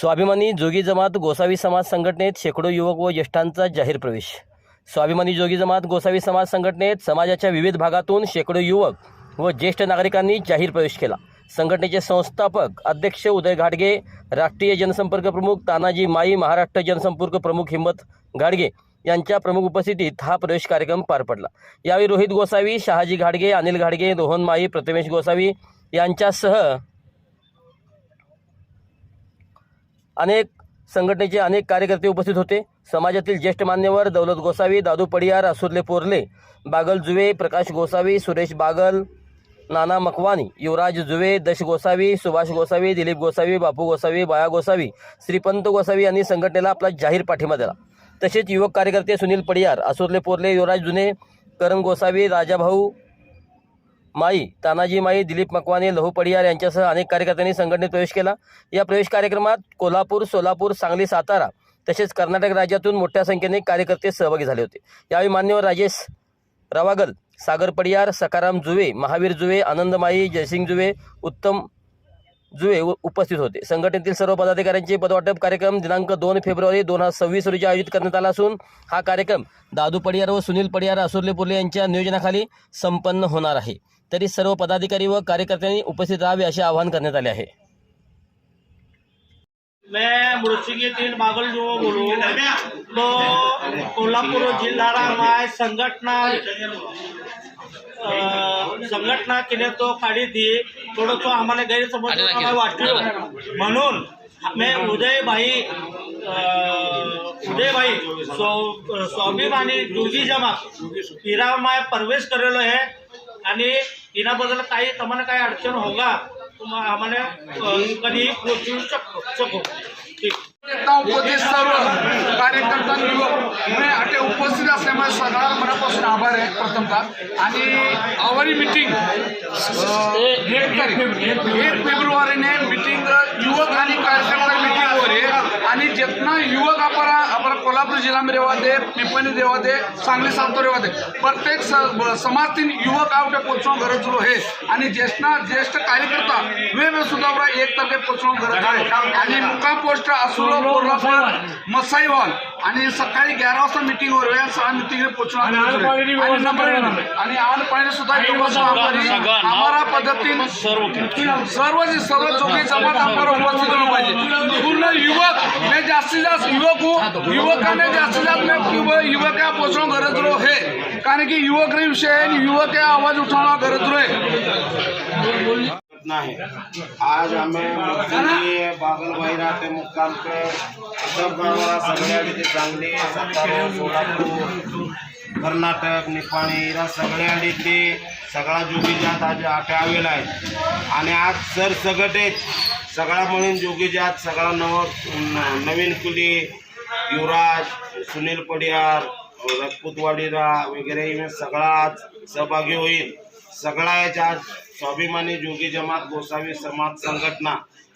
स्वाभिमानी जोगी जमात गोसावी समाज संघटनेत शेकडो युवक व ज्येष्ठांचा जाहीर प्रवेश. स्वाभिमानी जोगी जमात गोसावी समाज संघटनेत समाजाच्या विविध भागातून शेकडो युवक व ज्येष्ठ नागरिकांनी जाहीर प्रवेश केला. संघटनेचे संस्थापक अध्यक्ष उदय घाडगे राष्ट्रीय जनसंपर्क प्रमुख तानाजी माई महाराष्ट्र जनसंपर्क प्रमुख हिंमत घाडगे यांच्या प्रमुख उपस्थितीत हा प्रवेश कार्यक्रम पार पडला. यावेळी रोहित गोसावी शहाजी घाडगे अनिल घाडगे रोहन माई प्रथमेश गोसावी यांच्यासह अनेक संघटनेचे अनेक कार्यकर्ते उपस्थित होते. समाजातील ज्येष्ठ मान्यवर दौलत गोसावी दादू पडियार असुरले पोरले बागल जुवे प्रकाश गोसावी सुरेश बागल नाना मकवानी युवराज जुवे दश गोसावी सुभाष गोसावी दिलीप गोसावी बापू गोसावी बाया गोसावी श्रीपंत गोसावी यांनी संघटनेला आपला जाहीर पाठिंबा दिला. तसेच युवक कार्यकर्ते सुनील पडियार असुरले पोरले युवराज जुने करण गोसावी राजाभाऊ माई तानाजी माई दिलीप मकवाने लहू पडियार यांच्यासह अनेक कार्यकर्त्यांनी संघटनेत प्रवेश केला. या प्रवेश कार्यक्रमात कोल्हापूर सोलापूर सांगली सातारा तसेच कर्नाटक राज्यातून मोठ्या संख्येने कार्यकर्ते सहभागी झाले होते. यावेळी मान्यवर राजेश रवागल सागर पडियार सकाराम जुवे महावीर जुवे आनंद माई जयसिंग जुवे उत्तम जुवे उपस्थित होते. संघटनेतील सर्व पदाधिकाऱ्यांचे पदवाटप कार्यक्रम दिनांक दोन फेब्रुवारी दोन हजार सव्वीस रोजी आयोजित करण्यात आला असून हा कार्यक्रम दादू पडियार व सुनील पडियार असुर्ले पुर्ले यांच्या नियोजनाखाली संपन्न होणार आहे. तरी सर्व पदाधिकारी व कार्यकर्त्यांनी उपस्थित राहावे असे आवाहन करण्यात आले आहे. मैं मुर्शिगी तीन बागल जो बोलूँ तो कोल्हापुर जिल्हा रामाय संघटना संघटना केली तो काढी ती थोडंसं आम्हाला गैरसमज आम्हाला वाटलं. म्हणून मी उदयभाई उदयभाई स्व स्वाभिमानी जोगी जमा हिरामाय प्रवेश करेलो आहे. आणि हिनाबद्दल काही तुम्हाला काही अडचण होगा तुम्हाला आम्हाला कधी शकतो ठीक. उपदेश सर्व कार्यकर्ता अटे उपस्थित असल्यामुळे सगळा मनापासून आभार आहे प्रथमतः आणि आवारी मिटिंग एक फेब्रुवारीने मिटिंग युवक आणि आणि जितना युवक आपण आपण कोल्हापूर जिल्हा में रेवा दे पिंपणी रेवा दे सांगली सावतो रेवा दे. प्रत्येक स- समाजतील युवक आवटे पोचवण गरज आहे. आणि ज्येष्ठ ज्येष्ठ कार्यकर्ता वे सुद्धा आपला एक तारखे पोचवण गरज आहे. आणि मुक्काम पोस्ट असुलो कोल्हापूर मसाई हॉल आणि सकाळी ग्यारा वाजता मिटिंग वर आहे सहा मिटिंग आहे. आणि आन पाणी सुद्धा आम्हाला पद्धतीने सर्व जे सर्व चौकी जमात आम्हाला उपस्थित होणं पाहिजे. पूर्ण युवक मैं जास्तीत जास्त युवक हूँ. युवकांना जास्तीत जास्त युवक का पोचणं गरज रो है कारण की युवक रे विषय युवक का आवाज उठाना गरज रो है नाही. है आज हमें मुक्ती बागल वैरा ते मुक्काम पे. सब गावाला सगळ्या तिथे चांगली सातारा सोलापूर कर्नाटक निपाणी या सगळ्या ते सगळा जोगी जात आज आठवेला आहे. आणि आज सर सगटेच सगळा म्हणून जोगी जात सगळा नव न- नवीन पिढी युवराज सुनील पडियार राजपूतवाडीरा वगैरे सगळा आज सहभागी होईल. सगळा याच्या आज स्वाभिमानी जोगी जमात गोसावी समाज संघटना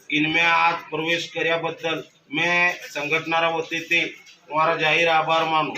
इनमें आज प्रवेश કર્યા બદલ મેં સંગઠનારા વતીથી તમારા જાહેર આભાર માનું